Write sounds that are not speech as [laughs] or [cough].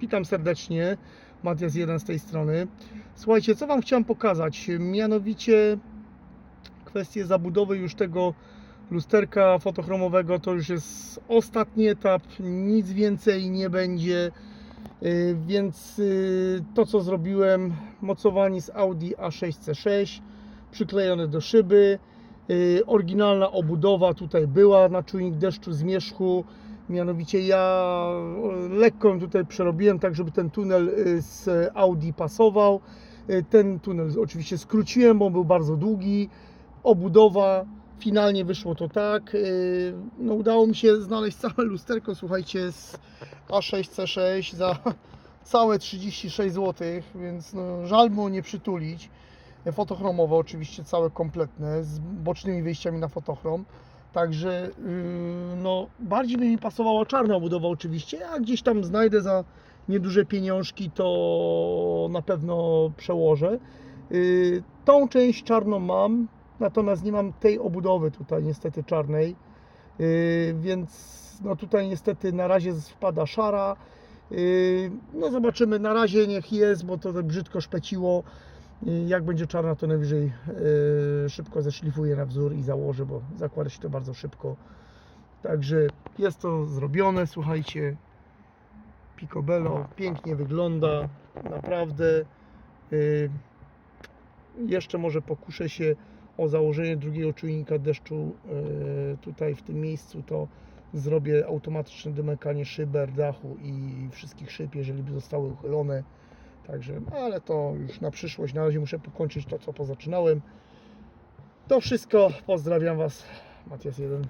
Witam serdecznie, Matias jeden z tej strony. Słuchajcie, co Wam chciałem pokazać? Mianowicie kwestię zabudowy już tego lusterka fotochromowego to już jest ostatni etap, nic więcej nie będzie. Yy, Więc yy, to co zrobiłem, mocowanie z Audi A6C6 przyklejone do szyby. Yy, Oryginalna obudowa tutaj była na czujnik deszczu, zmierzchu. Mianowicie ja lekko tutaj przerobiłem, tak żeby ten tunel y, z Audi pasował. Y, Ten tunel oczywiście skróciłem, bo był bardzo długi. Obudowa, finalnie wyszło to tak. Y, No, udało mi się znaleźć całe lusterko, słuchajcie, z A6C6 za [laughs] całe 36 zł, więc no, żal było nie przytulić. Fotochromowe oczywiście całe kompletne, z bocznymi wyjściami na fotochrom. Także yy, no, bardziej by mi pasowała czarna obudowa oczywiście, a gdzieś tam znajdę za nieduże pieniążki, to na pewno przełożę. Yy, Tą część czarną mam, natomiast nie mam tej obudowy tutaj niestety czarnej, Yy, więc no tutaj niestety na razie wpada szara. No zobaczymy, na razie niech jest, bo to tak brzydko szpeciło. Jak będzie czarna, to najwyżej yy, szybko zeszlifuję na wzór i założę, bo zakłada się to bardzo szybko. Także jest to zrobione, słuchajcie. Picobello pięknie wygląda, naprawdę. Yy, Jeszcze może pokuszę się o założenie drugiego czujnika deszczu yy, tutaj w tym miejscu, to zrobię automatyczne domykanie szyber, dachu i wszystkich szyb, jeżeli by zostały uchylone. Także, ale to już na przyszłość. Na razie muszę pokończyć to, co pozaczynałem. To wszystko. Pozdrawiam Was. Matias 1.